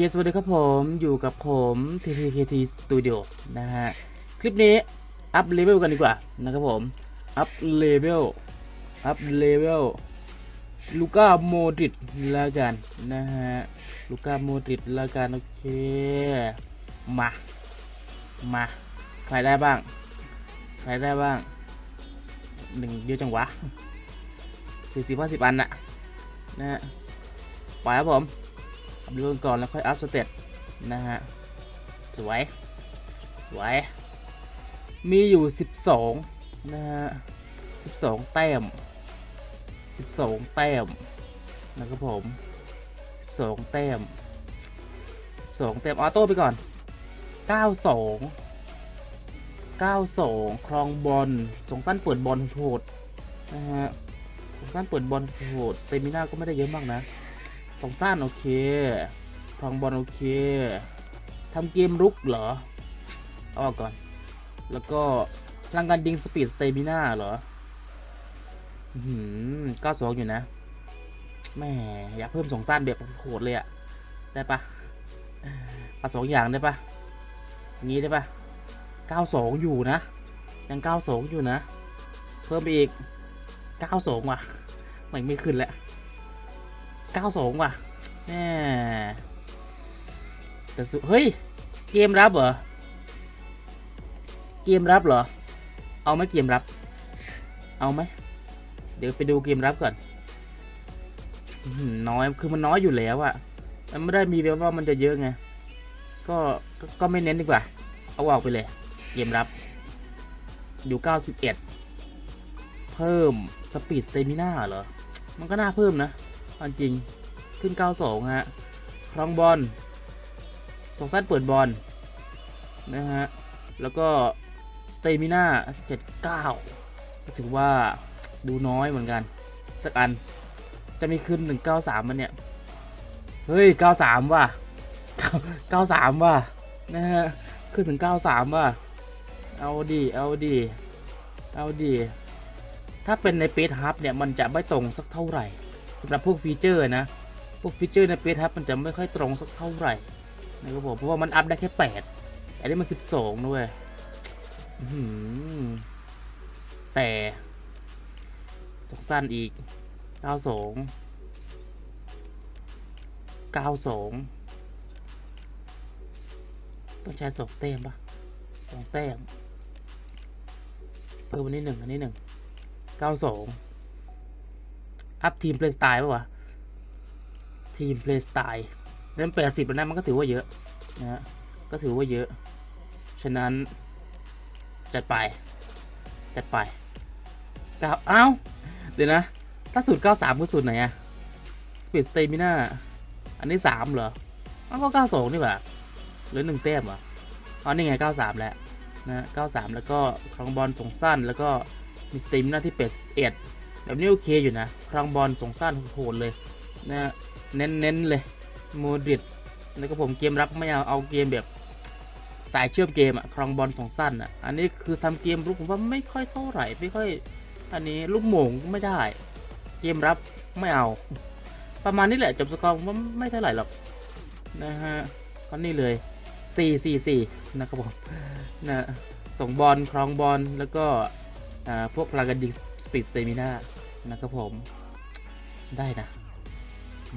คสวัสดีครับผมอยู่กับผม TTKT Studio นะฮะ คลิปนี้ อัพเลเวลกันดีกว่านะครับผม อัพเลเวล อัพเลเวล ลูก้าโมดริดล้วกันนะฮะ ลูก้าโมดริดล้วกัน โอเค มา มา ใครได้บ้าง ใครได้บ้างหนึ่งเดียวจังหวะสี่สิบห้าสิบอันน่ะนะฮะ ไปครับผม อัพดูก่อนแล้วค่อยอัพสเตตนะฮะ สวย สวย มีอยู่ 12 นะฮะ 12 แต้ม 12 แต้มนะครับผม 12 แต้ม 12 แต้มออโต้ไปก่อน 92 92 ครองบอลสงสั้นเปิดบอลโหดนะฮะสงสั้นเปิดบอลโหดสเตมิน่าก็ไม่ได้เยอะมากนะ สองสั้นโอเคครองบอลโอเคทำเกมรุกเหรอเอาออกก่อน แล้วก็พลังการยิงสปีดสเตมิน่าเหรออืมก้าสองอยู่นะแม่อยากเพิ่มสองสั้นแบบโหดเลยอะได้ปะเอาสองอย่างได้ปะงี้ได้ปะเก้าสองอยู่นะ ยังเก้าสองอยู่นะ เพิ่มไปอีกเก้าสองว่ะไม่ไม่ขึ้นแล้ว 92ว่ะแหมแต่สุเฮ้ย เกมรับเหรอ เกมรับเหรอ เอาไหมเกมรับ เอาไหม เดี๋ยวไปดูเกมรับก่อนน้อย คือมันน้อยอยู่แล้วอะมันไม่ได้มีเวลว่ามันจะเยอะไงก็ก็ ก็ไม่เน้นดีกว่า เอาออกไปเลย เกมรับ อยู่ 91 เพิ่ม สปีดสเตมิน่าเหรอ มันก็น่าเพิ่มนะ อันจริงขึ้น 92 ฮะ ครองบอลสองสั้นเปิดบอลนะฮะ แล้วก็สเตมิน่า79ก็ถือว่าดูน้อยเหมือนกัน สักอันจะมีขึ้น 193 มันเนี่ย เฮ้ย 93 ว่ะ 93 ว่ะ นะฮะ ขึ้นถึง 93 ว่ะ เอาดี เอาดี เอาดี ถ้าเป็นในเปซฮับเนี่ย มันจะไม่ตรงสักเท่าไหร่ สำหรับพวกฟีเจอร์นะ พวกฟีเจอร์ในเปซฮับมันจะไม่ค่อยตรงสักเท่าไหร่นะครับผมเพราะว่ามันอัพได้แค่ 8 อันนี้มัน 12ด้วยอื้อหือแต่จกสั้นอีก 92 92 ต้องใช้สองแต้มปะสองแต้มเพิ่มวันนี้หนึ่งอันนี้หนึ่งเก้าส อัพทีมเพลย์สไตล์ป่ะวะทีมเพลย์สไตล์เล่นแปดสิบแล้นะมันก็ถือว่าเยอะนะก็ถือว่าเยอะ ฉะนั้นจัดไป จัดไปเก้าเอ้า เดี๋ยวนะถ้าสูตรเก้าสามคือสูตรไหนอะสปีดสเตมิน่าอันนี้สามเหรออ้าวก็เก้าสองนี่หว่าเหรือหนึ่งแต้มเหรออ๋อนี่ไงเก้าสามแล้วนะเก้าสามแล้วก็ครองบอลส่งสั้นแล้วก็มีสเตมิน่าที่เปดเอ็ด แบบนี้โอเคอยู่นะ ครองบอลส่งสั้นโหดเลยนะเน้นๆเลยโมดริดแล้วก็ผมเกมรับไม่เอาเอาเกมแบบสายเชื่อมเกมอะครองบอลสองสั้นอะอันนี้คือทำเกมรุกผมว่าไม่ค่อยเท่าไหร่ไม่ค่อย อันนี้ลูกโหม่งไม่ได้ เกมรับไม่เอา ประมาณนี้แหละจบสกอร์ผมว่าไม่เท่าไหร่หรอกนะฮะก็นี่เลย 4 4 4 นะครับผมนะส่งบอลครองบอลแล้วก็อ่าพวกพลังการยิง สปีดสเตมิน่านะครับผม ได้นะ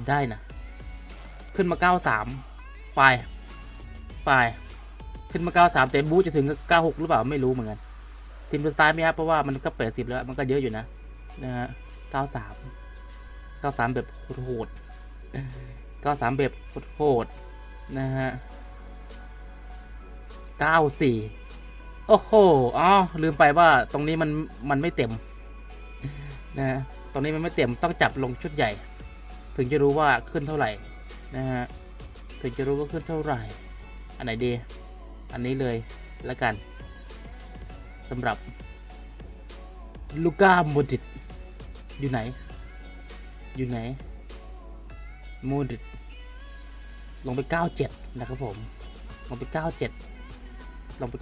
ได้นะ ขึ้นมา 93 ไป ไป ขึ้นมา 93แต่บูจะถึง 96 หรือเปล่า ไม่รู้เหมือนกัน ทีมสไตล์ไม่ครับเพราะว่ามันก็ 80 แล้ว มันก็เยอะอยู่นะ นะฮะ 93 93 แบบโหด93 แบบโหดนะฮะ 94 โอ้โห อ๋อ ลืมไปว่าตรงนี้มัน มันไม่เต็ม นะตรงนี้มันไม่เต็มต้องจับลงชุดใหญ่ ถึงจะรู้ว่าขึ้นเท่าไหร่นะฮะถึงจะรู้ว่าขึ้นเท่าไหร่ อันไหนดี อันนี้เลยแล้วกันสำหรับลูก้าโมดริดอยู่ไหน อยู่ไหนโมดริดลงไป 97 นะครับผม ลงไป 97 ลงไป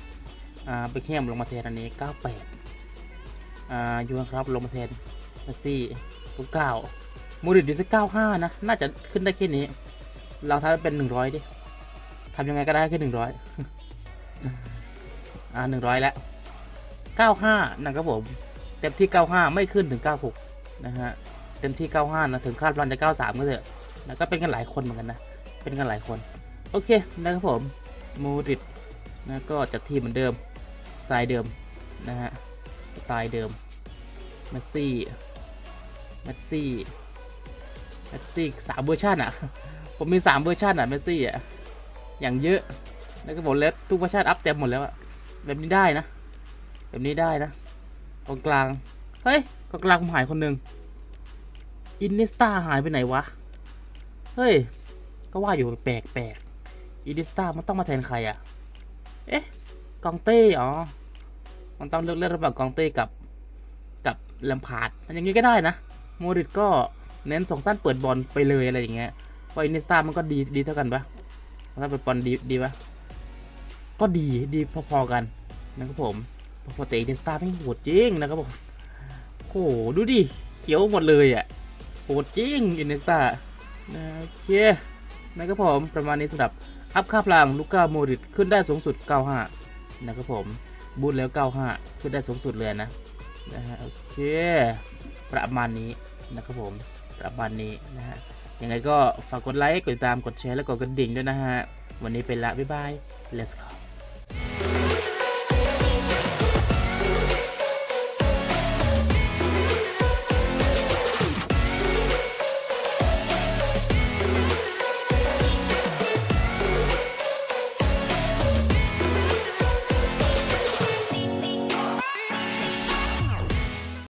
97อ่าไปเข้มลงมาแทนอันนี้ 98 อ่ายูนครับลงมาแทนเมสซี่99มูริดอยู่ที่95นะ น่าจะขึ้นได้แค่นี้ลองทำให้เป็นหนึ่งร้อยดิทำยังไงก็ได้แค่หนึ่งร้อยอ่าหนึ่งร้อยแล้วเก้าห้านะครับผม เต็มที่เก้าห้าไม่ขึ้นถึงเก้าหกนะฮะ เต็มที่เก้าห้านะ ถึงคาดวันจะเก้าสามก็เถอะแล้วก็เป็นกันหลายคนเหมือนกันนะ เป็นกันหลายคน โอเคนะครับผมมูริดนะก็จัดทีมเหมือนเดิม สไตล์เดิมนะฮะ สไตล์เดิมเมสซี่เมสซี่เมสซี่สามเวอร์ชันอะ ผมมีสามเวอร์ชันอะเมสซี่อะ อย่างเยอะ แล้วก็บอกแล้วทุกเวอร์ชันอัพเต็มหมดแล้วอะ แบบนี้ได้นะ แบบนี้ได้นะกองกลาง เฮ้ยกองกลางผมหายคนหนึ่งอินนิสตาหายไปไหนวะ เฮ้ย ก็ว่าอยู่แปลกแปลกอินนิสตามันต้องมาแทนใครอะ เอ๊ะ กองเต้ อ๋อ มันต้องเลือกเล่นระหว่างกองเต้กับกับแลมพาร์ดอย่างนี้ก็ได้นะ โมริดก็เน้นส่งสั้นเปิดบอลไปเลยอะไรอย่างเงี้ยพราอินนิสตามันก็ดีดีเท่ากันปะถ้าเปิดบอลดีดีปะก็ดีดีพอๆกันนะครับผมพอๆแต่อินนิสตาไม่โหดจริงนะครับผมโหดูดิเขียวหมดเลยอะโหดจริงอินนิสตาโอเคนะครับผมประมาณนี้สำหรับอัพค่าพลังลูก้าโมริดขึ้นได้สูงสุด 95 นะครับผม บูทแล้ว 95 ขึ้นได้สูงสุดเลยนะนะฮะโอเค ประมาณนี้นะครับผมประมาณนี้นะฮะยังไงก็ฝากกดไลค์ กดติดตามกดแชร์ และกดกระดิ่งด้วยนะฮะ วันนี้ไปละ บ๊ายบาย let's go